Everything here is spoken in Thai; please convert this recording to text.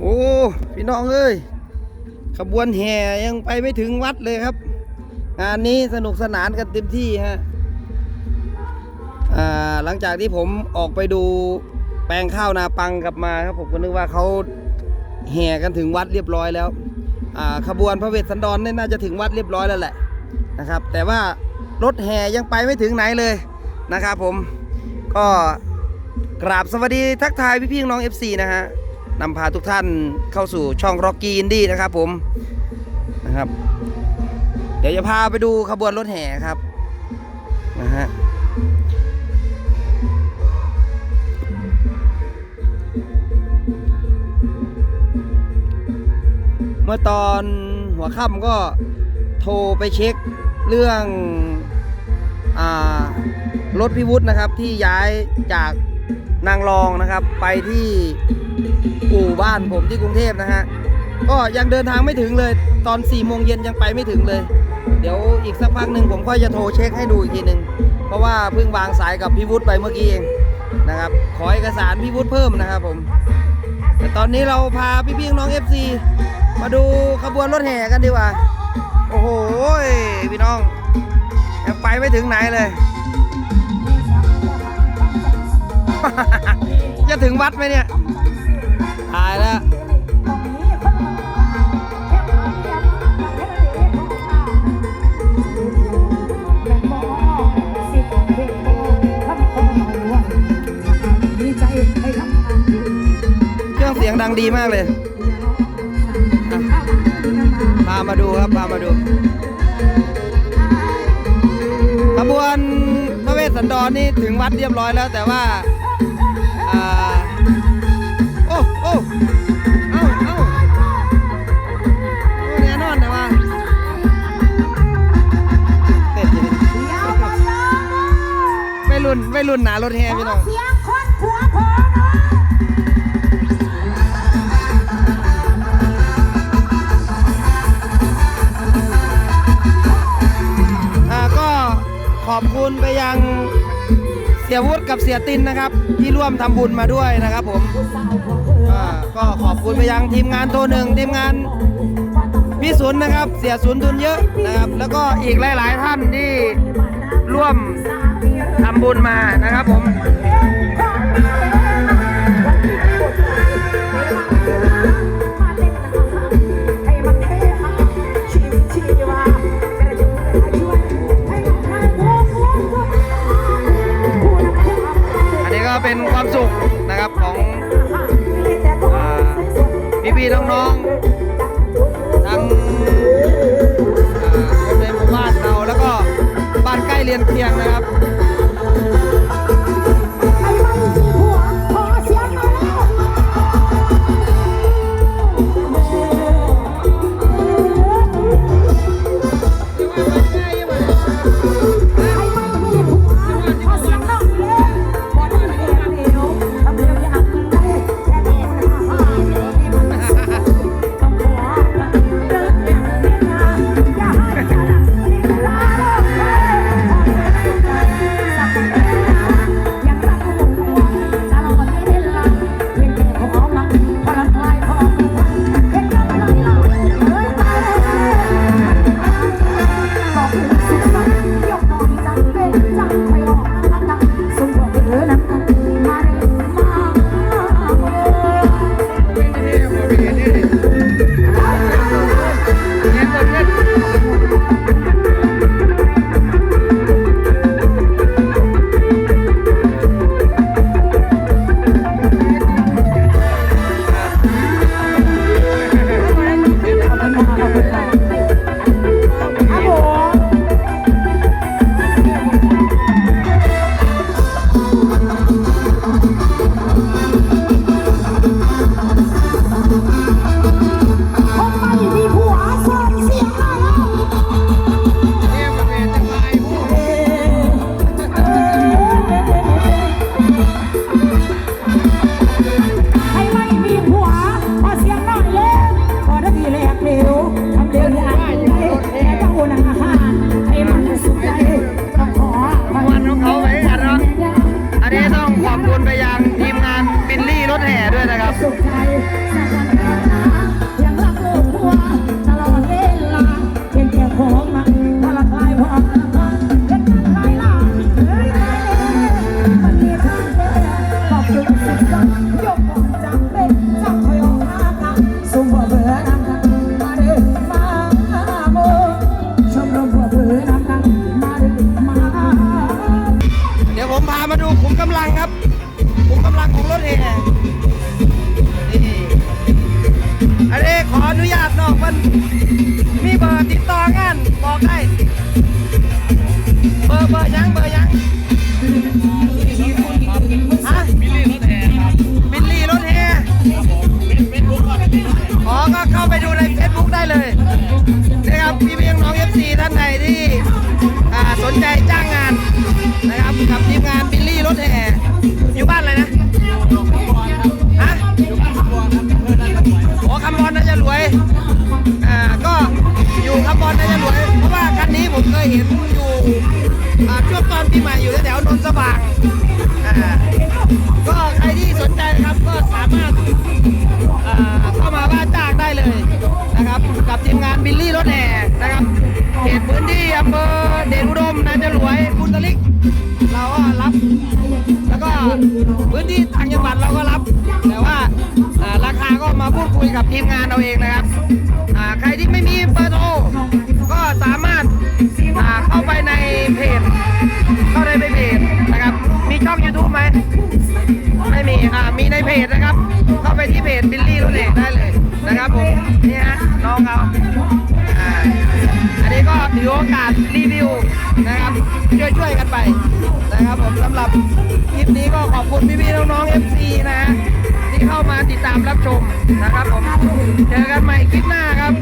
โอ้ พี่น้องเอ้ย ขบวนแห่ยังไปไม่ถึงวัดเลยครับ งานนี้สนุกสนานกันเต็มที่ฮะหลังจากที่ผมออกไปดูแปลงข้าวนาปังกลับมาครับผมก็นึกว่าเขาแห่กันถึงวัดเรียบร้อยแล้วขบวนพระเวสสันดรนี่น่าจะถึงวัดเรียบร้อยแล้วแหละนะครับ แต่ว่ารถแห่ยังไปไม่ถึงไหนเลยนะครับผมก็ กราบสวัสดีทักทายพี่ๆน้อง FC นะฮะนำพาทุกท่านเข้าสู่ช่อง Rocky Indie นะครับผมนะครับ เดี๋ยวจะพาไปดูขบวนรถแห่ครับนะฮะเมื่อตอนหัวค่ำก็โทรไปเช็คเรื่องอรถพิวุฒินะครับที่ย้ายจาก นางรองนะครับ ไปที่อู่บ้านผมที่กรุงเทพนะฮะก็ยังเดินทางไม่ถึงเลย ตอน4ี่โมงเย็นยังไปไม่ถึงเลย เดี๋ยวอีกสักพักหนึ่งผมค่อยจะโทรเช็คให้ดูอีกทีหนึ่งเพราะว่าเพิ่งวางสายกับพี่วุฒิไปเมื่อกี้เองนะครับ ขอเอกสารพี่วุฒิเพิ่มนะครับผม แต่ตอนนี้เราพาพี่ๆน้อง FC มาดูขบวนรถแห่กันดีกว่า โอ้โหพี่น้องยังไปไม่ถึงไหนเลย จะถึงวัดไหมเนี่ยตายแล้วเครื่องเสียงดังดีมากเลย พามาดูครับ พามาดู ขบวนพระเวสสันดรนี่ถึงวัดเรียบร้อยแล้วแต่ว่าอ่า โอ้โอ้เอ้าเอ้าโอ้แน่นอนแต่ว่าเต้นอยู่ดิไม่รุ่นไม่รุ่นหนารถแห่พี่น้อง สียวุฒิกับเสียตินนะครับ ที่ร่วมทำบุญมาด้วยนะครับผมก็ขอบคุณไปยังทีมงานโทรหนึ่งทีมงานพี่ศูนย์นะครับ เสียศูนย์ทุนเยอะนะครับ แล้วก็อีกหลาย ๆ ท่านที่ร่วมทำบุญมานะครับผม น้อง อันนี้ขออนุญาตนองมันมีเบอร์ติดต่องานบอกได้ เบอร์เบอร์ยังเบอร์ยังฮะบิลลี่รถแห่บิลลี่รถแห่อ๋อก็เข้าไปดูใน Facebook ได้เลยนะครับพี่เพียงน้อง FC ท่านใดที่สนใจจ้างงานนะครับกับทีมงานบิลลี่รถแห่ คุยกับทีมงานเราเองนะครับใครที่ไม่มีเบอร์โทรก็สามารถาเข้าไปในเพจเข้าในเพจนะครับ มีช่อง YouTube ไหมไม่มีอ่ามีในเพจนะครับ เข้าไปที่เพจบิลลี่รุ่นเอกได้เลยนะครับผมนี่ฮะน้องเขาอันนี้ก็ถือโอกาสรีวิวนะครับช่วยช่วยๆกันไปนะครับผมสำหรับคลิปนี้ก็ขอบคุณพี่ๆน้องๆ FC นะฮะ เข้ามาติดตามรับชมนะครับผมเจอกันใหม่คลิปหน้าครับ